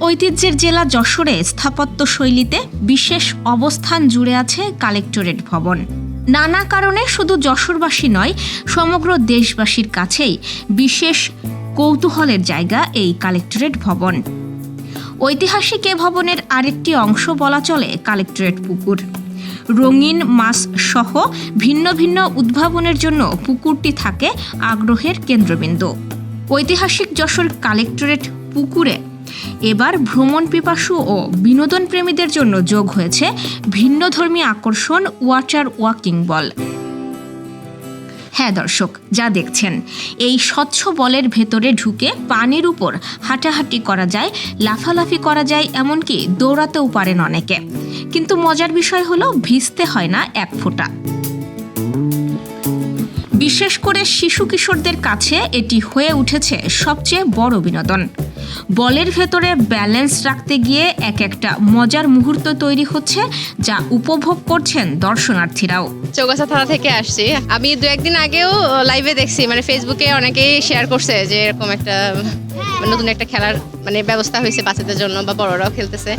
ঐতিহ্যের জেলা যশোরে স্থাপত্য শৈলীতে বিশেষ অবস্থান জুড়ে আছে কালেক্টরেট ভবন। নানা কারণে শুধু যশোরবাসী নয়, সমগ্র দেশবাসীর কাছেই বিশেষ কৌতূহলের জায়গা এই কালেক্টরেট ভবন। ঐতিহাসিক এ ভবনের আরেকটি অংশ বলা চলে কালেক্টরেট পুকুর। রঙিন মাছ সহ ভিন্ন ভিন্ন উদ্ভাবনের জন্য পুকুরটি থাকে আগ্রহের কেন্দ্রবিন্দু। ঐতিহাসিক যশোর কালেক্টরেট পুকুরে এবার ভ্রমণ পিপাসু ও বিনোদন প্রেমীদের জন্য যোগ হয়েছে ভিন্নধর্মী আকর্ষণ, ওয়াটার ওয়াকিং বল। হ্যাঁ দর্শক, যা দেখছেন। এই স্বচ্ছ বলের ভেতরে ঢুকে পানির উপর হাঁটাহাঁটি করা যায়, লাফালাফি করা যায়, এমনকি দৌড়াতেও পারেন অনেকে। কিন্তু মজার বিষয় হলো, ভিজতে হয় না এক ফোঁটা। বিশেষ করে শিশু কিশোরদের কাছে এটি হয়ে উঠেছে সবচেয়ে বড় বিনোদন। বলের ভেতরে ব্যালেন্স রাখতে গিয়ে এক একটা মজার মুহূর্ত তৈরি হচ্ছে যা উপভোগ করছেন দর্শনার্থীরাও। চৌগাছা থানা থেকে আসছি। আমি দু একদিন আগেও লাইভে দেখছি। মানে ফেসবুকে অনেকেই শেয়ার করছে যে এরকম একটা নতুন একটা খেলার মানে ব্যবস্থা হয়েছে বাচ্চাদের জন্য বা বড়রাও খেলতেছে।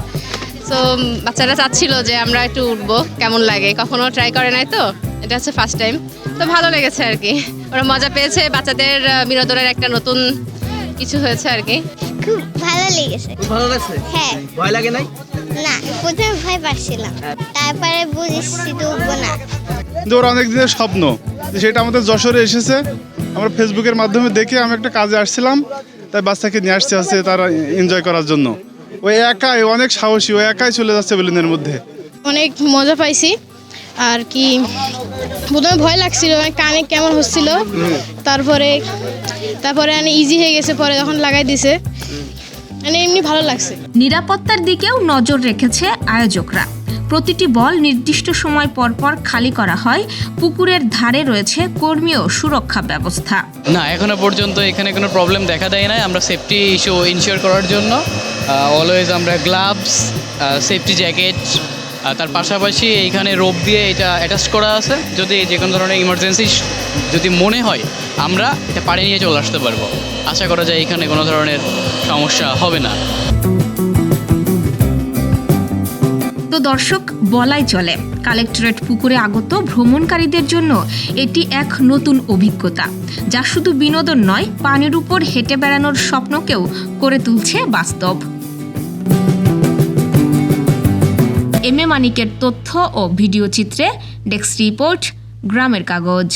তো বাচ্চারা চাচ্ছিল যে আমরা একটু উঠবো, কেমন লাগে? কখনো ট্রাই করে নাই তো? এটা হচ্ছে ফার্স্ট টাইম তো ভালো লেগেছে আর কি। ওরা মজা পেয়েছে বাচ্চাদের বিনোদনের একটা নতুন কিছু হয়েছে আর কি। খুব ভালো লেগেছে। ভালো লাগছে? হ্যাঁ। ভয় লাগে নাই? না প্রথমে ভয় পাচ্ছিলাম তারপরে বুঝেছি ডুববো না। ওর অনেক দিনের স্বপ্ন সেটা আমাদের যশোরে এসেছে। আমরা ফেসবুকের মাধ্যমে দেখে আমি একটা কাজে আসছিলাম তাই বাচ্চাকে নিয়ে আসতে আসছে তারা এনজয় করার জন্য। ও একাই অনেক সাহসী ও একাই চলে যাচ্ছে বেলুনের মধ্যে। অনেক মজা পাইছি। আর কি প্রথমে ভয় লাগছিল মানে কানে কেমন হচ্ছিল। তারপরে তারপরে মানে ইজি হয়ে গেছে পরে যখন লাগাই দিছে মানে এমনি ভালো লাগছে। নিরাপত্তার দিকেও নজর রেখেছে আয়োজকরা। প্রতিটি বল নির্দিষ্ট সময় পর পর খালি করা হয় পুকুরের ধারে রয়েছে কর্মী ও সুরক্ষা ব্যবস্থা। না এখনও পর্যন্ত এখানে কোনো প্রবলেম দেখা দেয় নাই। আমরা সেফটি ইস্যু ইনশিওর করার জন্য অলওয়েজ আমরা গ্লাভস সেফটি জ্যাকেট তার পাশাপাশি এইখানে রোপ দিয়ে এটা অ্যাটাচ করা আছে। যদি যে কোনো ধরনের ইমার্জেন্সি যদি মনে হয়, আমরা এটা পাড়ে নিয়ে চলে আসতে পারব। আশা করা যায় এখানে কোনো ধরনের সমস্যা হবে না। তো দর্শক, বলাই চলে। কালেক্টরেট পুকুরে আগত ভ্রমণকারীদের জন্য এটি এক নতুন অভিজ্ঞতা, যা শুধু বিনোদন নয়, পানির উপর হেঁটে বেড়ানোর স্বপ্নকেও করে তুলছে বাস্তব। এম এ মানিকের তথ্য ও ভিডিও চিত্রে ডেস্ক রিপোর্ট গ্রামের কাগজ